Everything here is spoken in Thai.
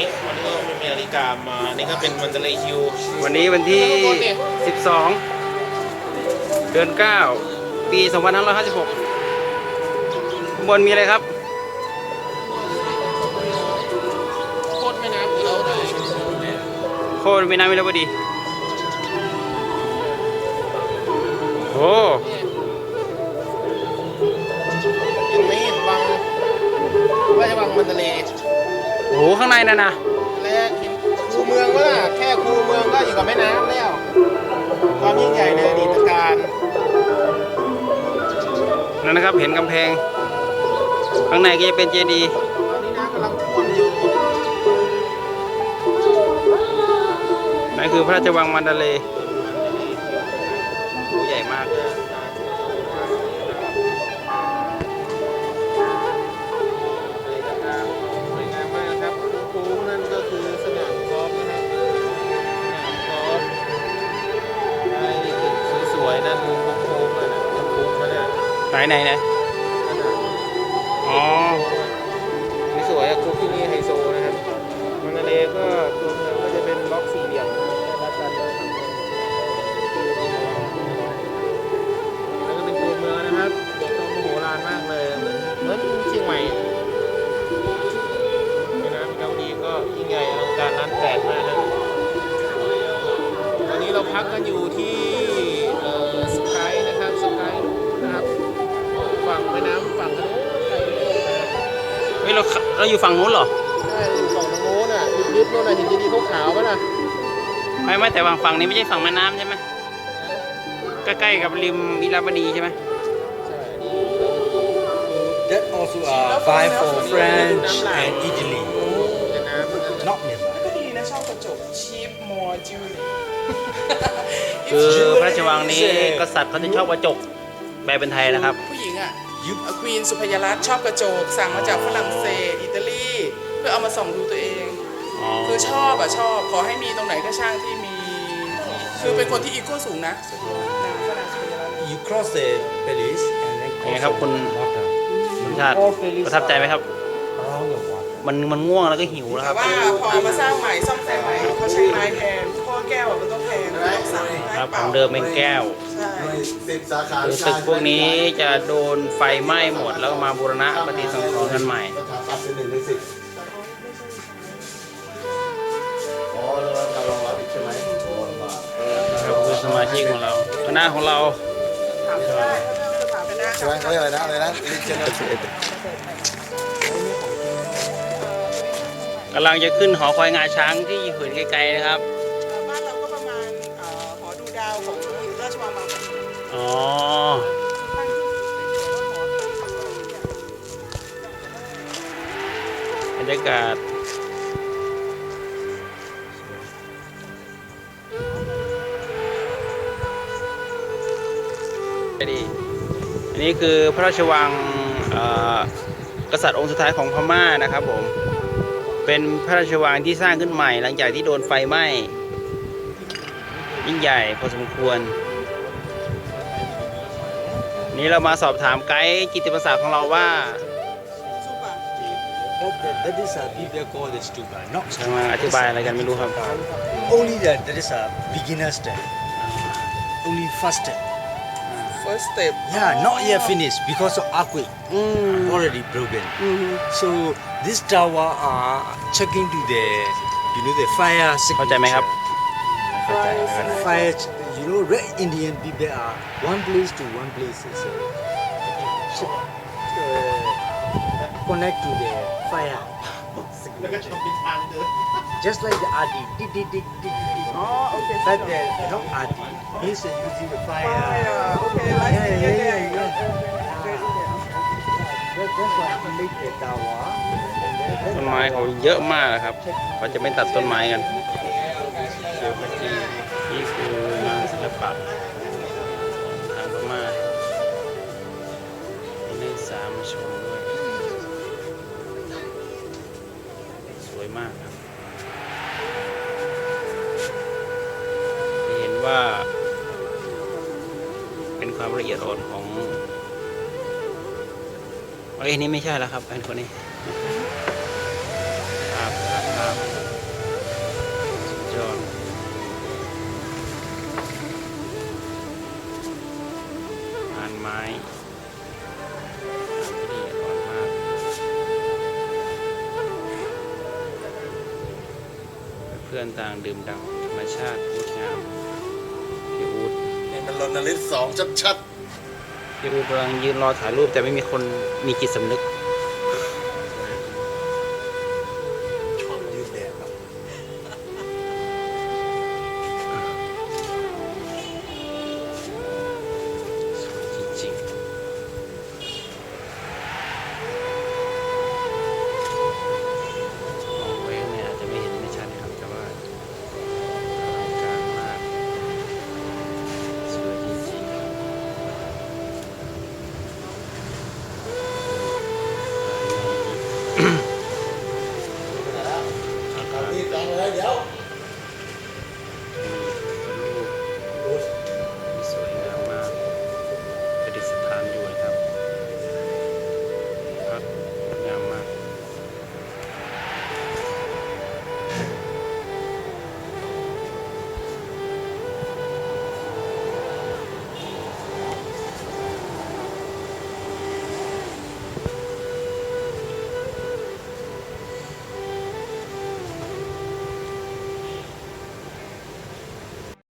นี้วันนี้ก็ไม่มีนาฬิกามานี่ก็เป็นมันเดลฮิววันนี้วันที่ 12 เดือน 9 ปี 2556ข้างบนมีอะไรครับ โคตรแม่น้ำเราเลยโคตรมีน้ำมีระบดี โอ้เห็นไหมวังว่าจะวังมันเดล หข้างในนั่นนะและเห็นคูเมืองก็ล่ะแค่คูเมืองก็อยู่กับแม่น้ำแล้วความยิ่งใหญ่ในอดีตการนั่นนะครับเห็นกำแพง ข้างในก็จะเป็นเจดีย์ตอนนี้น้ำกำลังท่วมอยู่นั่นคือพระราชวังมันดาเลย์ ไหนไหนไหน เราเราอยู่ฝั่งนู้นเหรอใช่อยู่ฝั่งตรงโน้นอะริบๆโน้นอะเห็นเจดีย์ขาวๆป่ะน่ะไม่ไม่แต่ฝั่งฝั่งนี้ไม่ใช่ฝั่งแม่น้ำใช่ไหมใกล้ๆกับริมอิราวดีใช่ไหมใช่ That also are fine for French and Italy, แต่น้ำมันก็ not Myanmar. ก็ดีนะชอบกระจกชีพมอจิวเลีคือพระราชวังนี้กษัตริย์เขาจะชอบกระจกแปลเป็นไทยนะครับ ผู้หญิงอะควีนสุพยรัตน์ชอบกระจกสั่งมาจากฝรั่งเศส มาส่องดูตัวเอง อ๋อคือชอบอะชอบ ขอให้มีตรงไหนก็ช่างที่มีที่คือเป็นคนที่อีโก้สูงนะนางฝรั่งสุพยรัตน์ You cross the palace and then เป็นไง cross ครับคุณ the water. คุณชาติประทับใจไหมครับ Around the water. มันมันง่วงแล้วก็หิวแล้วคแต่รับ ว่าพอเอามาสร้างใหม่ซ่อมแซมใหม่เขาใช้ไม้แทนเพราะว่าแก้วอะมันต้องแพงมันต้องสั่งครับของเดิมเป็นแก้ว ใช่ สิบสาขาคือตึกพวกนี้จะโดนไฟไหม้หมดแล้วก็มาบูรณะปฏิสังขรณ์กันใหม่ สถาปัตย์เป็นหนึ่งในสิบ มาชิกของเราคณะของเราใช่ไหมเขาเรียกอะไรนะอะไรนะลิเจนกำลังจะขึ้นหอคอยงาช้างที่เหินไกลๆนะครับ บ้านเราก็ประมาณเอ่อหอดูดาวของราชวังบางปะอินอ๋อ ตั้งชื่อเฉยๆว่าหอดูดาวอะไรอย่างเงี้ยบรรยากาศ ดีอันนี้คือพระราชวังอ่อกษัตริย์องค์สุดท้ายของพม่านะครับผม เป็นพระราชวังที่สร้างขึ้นใหม่ หลังจากที่โดนไฟไหม้ยิ่งใหญ่พอสมควร นี้เรามาสอบถามไกด์กิตติมศักดิ์ของเราว่าสู้ป่ะ That, is a people call the stupa, not จะมาอธิบายอะไรกันไม่รู้ครับ Only that that is a beginner step. Only first step. First step Yeah, not yet finished because of earthquake. Already broken. So this tower are checking to the you know the fire เข้าใจไหมครับ signature. Fire, you know, red Indian people are one place to one place. is, uh, ch- uh, connect to the fire. แล้วก็ทำเป็นทางเดิน Just like the RD. Tick, tick, tick, tick, tick. อ๋อโอเค But the not RD. He's uh, using the fire. โอเคไลฟ์ Yeah, เย yeah, อะ yeah, ๆ yeah. เออ That, that's why he make the tower. And then ต้นไม้เขาเยอะมากนะครับเขาจะไม่ตัดต้นไม้กันเดี๋ยวเมื่อกี้นี่คืองานศิลปะทางพม่ามีนักศึกษามาชมด้วย สวยมากครับ ละเอียดอ่อนของเอ้ยนี้ไม่ใช่แล้วครับอันคนนี้ครับครับครับอดงานไม้เพื่อนต่างดื่มด่ำธรรมชาติงดงาม นี่มันรณลิตสองชัดพี่อูดกำลังยืนรอถ่ายรูปแต่ไม่มีคนมีจิตสำนึก